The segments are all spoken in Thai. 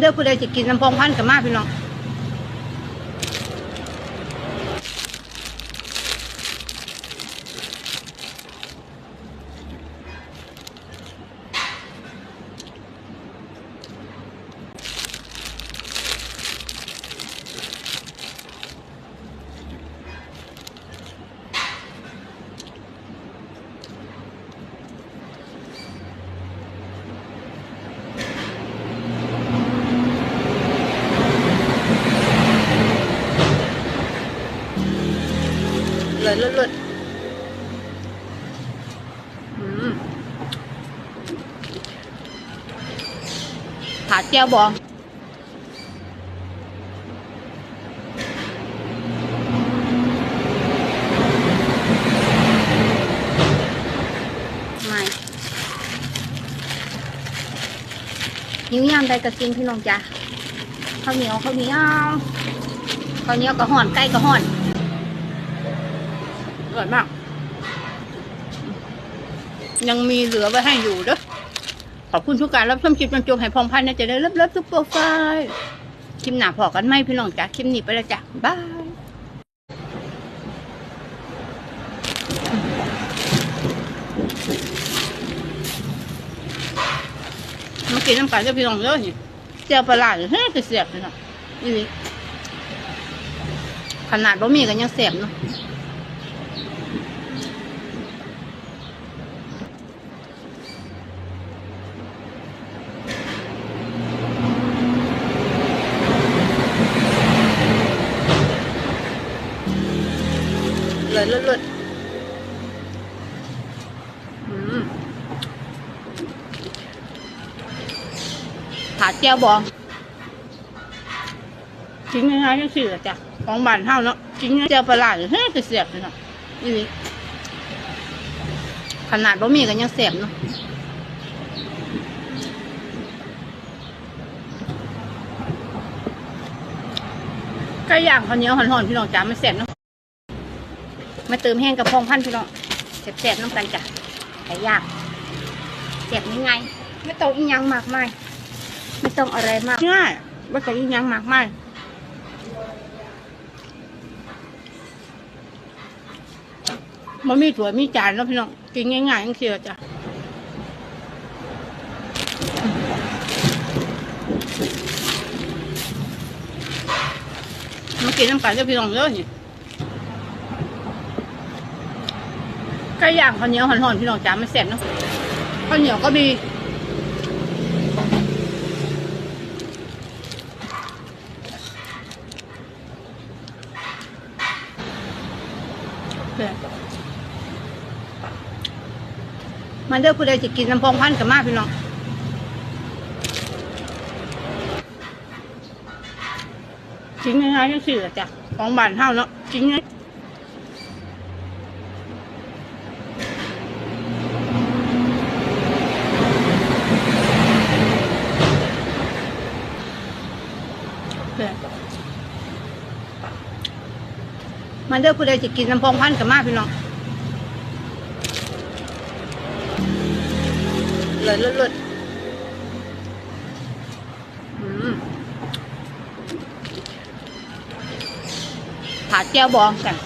เด้อผู้ใดจะกินน้ำพองพันกับมาพี่น้อง เลยเลิศผาดแก้วบองไม่นิ้วยามใดก็กินพี่น้องจ้ะข้าวเหนียวข้าวเหนียวข้าวเหนียวก็ห่อนไก่ก็ห่อน ร่อยมาก ยังมีเหลือไว้ให้อยู่เด้อขอบคุณทุกการรับชมคลิปจนจบให้พองพันนะจะได้รับรับทุกโปรไฟล์คลิปหนาพอกันไหมพี่น้องจ้ะคลิปนี้ไปแล้วจ้ะบายมากินน้ำกันจะพี่น้องเลยนี่เจียวปลาร้าเฮ้ยจะเสียบเลยเนาะนี่นี่ขนาดบะหมี่กันยังเสียบเนาะ เลยเลิศๆผาดแก้วบองกินง่ายๆก็คือจ้ะของบ้านเฮาเนาะกินเจียวปลาร้าเฮ้ยจะเสียบเลยเนาะนี่นี่ขนาดบะหมี่กันยังเสียบเนาะไก่ย่างข้าวเหนียวหอนๆพี่น้องจ้ามันเสียบเนาะ มาเติมแห้งกับพองพันธุ์พี่น้องแซ่บๆน้ำกันจ้ะไก่ยางแซ่บยังไงไม่ต้องอีหยังมากมายไม่ต้องอะไรมากง่ายไม่ต้องอีหยังมากมายมันมีถั่วยมีจานแล้วพี่น้องกินง่ายๆยังเชียวจ้ะมากินน้ำกันกับพี่น้องเลยนี่ ไก่ย่างข้าวเหนียวห่อนๆพี่น้องจ๋ามันแซ่บเนาะข้าวเหนียวก็มีมันเด้อผู้ใดจะกินน้ำพองพันกับมาพี่น้องกินง่ายๆก็คือจ้ะของบ้านเฮาเนาะกินง่าย มันเด้อผู้ใดจะกินน้ำพองพันกับมาพี่น้องเลยเลิศๆผาดแก้วบองกัน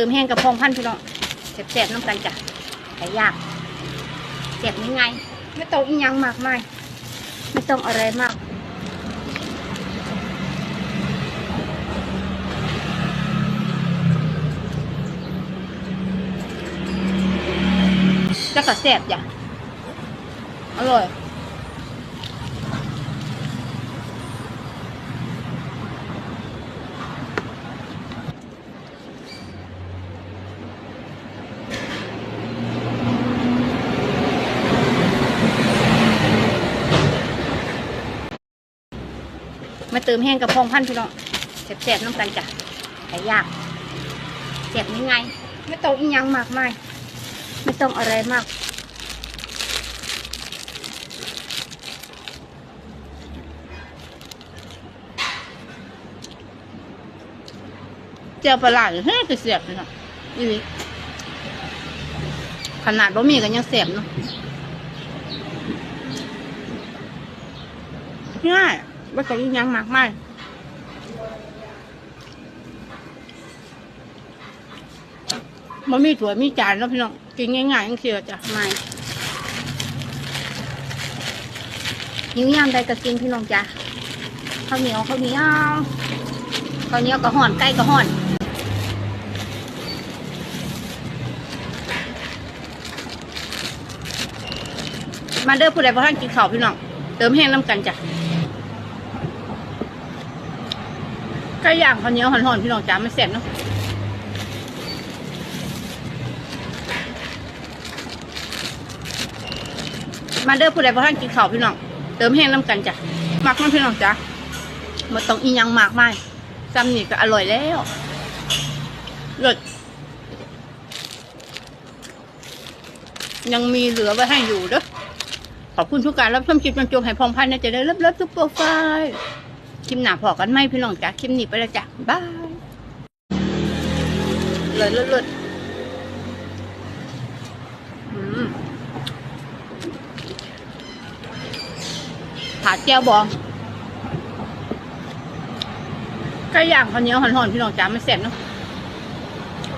ติมแห้งกับพองพันพี่น้องแซ่บๆน้ำกันจ้ะไก่ย่างแซ่บยังไง ไม่ต้องอีหยังมากมายไม่ต้องอะไรมากจะกระแสบจ้ะอร่อย ติมแห้งกับพองพันพี่น้องแซ่บๆน้ำกันจ้ะไก่ย่างแซ่บยังไง ไม่ต้องอีหยังมากมายไไม่ต้องอะไรมากเจียวปลาหลาดเฮ้ยคือเสียบเลยเนาะอีหลีขนาดบะหมี่กันยังเสียบเนาะง่าย ว่าจะยิ่งยังมากไม่บะหมี่ถั่วมีจานเนาะพี่น้องกินง่ายๆยังเสียจ้ะไม่หิวยามใดก็กินพี่น้องจ้ะข้าวเหนียวข้าวเหนียวข้าวเหนียวก็ห่อนไก่ก็ห่อนมาเด้อผู้ใดบ่ท่านกินข้าวพี่น้องเติมแห้งน้ำกันจ้ะ ไก่ย่างข้าวเหนียวหอนๆพี่น้องจ้ามันแซ่บเนาะมาเด้อผู้ใดบ่ท่านกินข้าวพี่น้องเติมแห้งน้ำกันจ้ะมักมันพี่น้องจ้ะมาต้องอีหยังมากมายซ้ำนี่ก็อร่อยแล้วเลิศยังมีเหลือไว้ให้อยู่เด้อขอบคุณทุกการรับชมคลิปจนจบให้พองพันนะจะได้รับรับทุกโปรไฟล์ ลิปหนาพอกันไหมพี่น้องจ้ะคลิปนี้ไปแล้วจ้ะบายเลยเลิศเลิศอืมผาแก้วบองไก่ย่างข้าวเหนียวหอนๆพี่น้องจ้ามันแซ่บเนาะ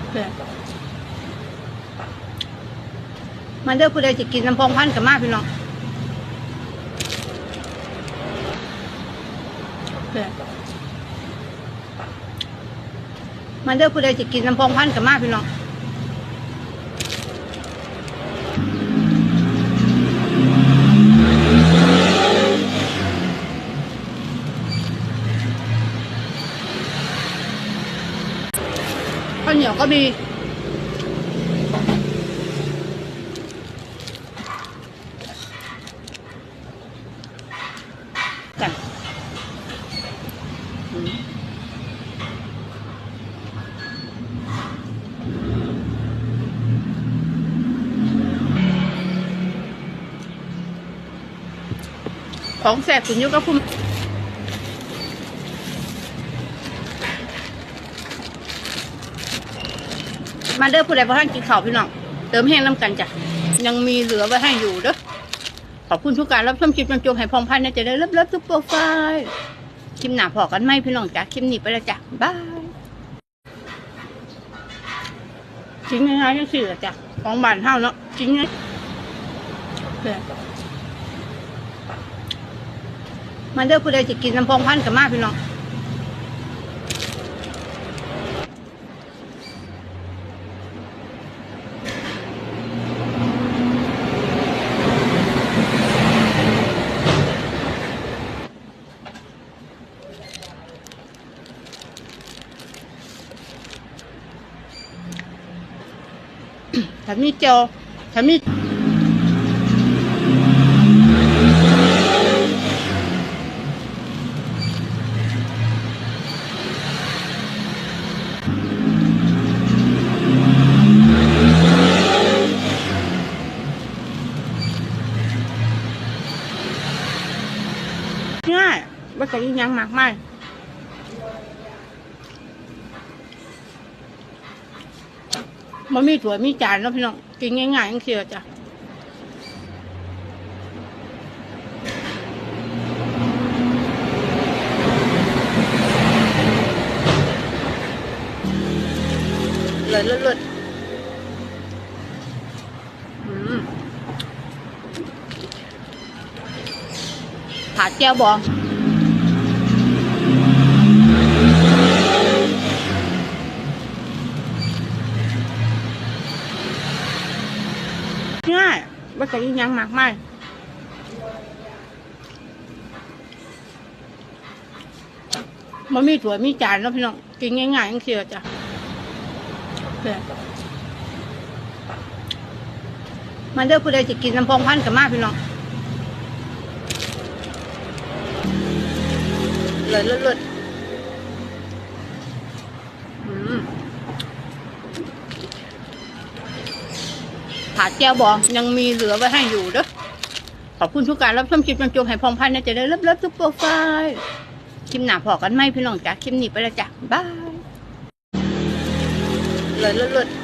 เพื่อนเด้อผู้ใดจะกินน้ำพองพันกับมาพี่น้อง เพื่อนมาเด้อผู้ใดจะกินน้ำพองพันกับมากพี่น้องข้าวเหนียวก็มีกันอืม ของแสบสุดยุก็พุ่มมาเด้อผู้ใดบ่ท่านกินข้าวพี่น้อง เติมแห้งน้ำกันจ้ะ ยังมีเหลือไว้ให้อยู่เด้อขอบคุณทุกการรับชมคลิปจนจบให้พองพันนะจะได้รับรับทุกโปรไฟล์ ลิปหนาพอกันไหมพี่น้องจ้ะคลิปนี้ไปแล้วจ้ะบายจริงง่ายๆก็คือจ้ะของบ้านเท่าเนาะจริงไงเพื่อนมาเด้อผู้ใดจะกินน้ำพองพันกับมาพี่น้อง ถ้ามีเจียวถ้ามีง่ายว่าจะยิ่งยัง มันมีถั่วมีจานเนาะพี่น้องกินง่ายๆยังเชียวจ้ะเลยเลิศเลิศอืมผาแก้วบอง ง่ายว่าจะยิ่งยังมากไม่มันมีถั่วมีจานเนาะพี่น้องกินง่ายๆยังเชียวจ้ะเพื่อนมาเด้อผู้ใดจะกินน้ำพองพันกับมาพี่น้องเลยเลิศเลิศอืม ผาแก้วบองยังมีเหลือไว้ให้อยู่เด้อขอบคุณทุกการรับชมคลิปจนจบให้พองพันนะจะได้เลิฟๆทุกโปรไฟล์คลิปหนาพอกันไหมพี่น้องจ้ะคลิปนี้ไปแล้วจ้ะบายเลยเลิศๆ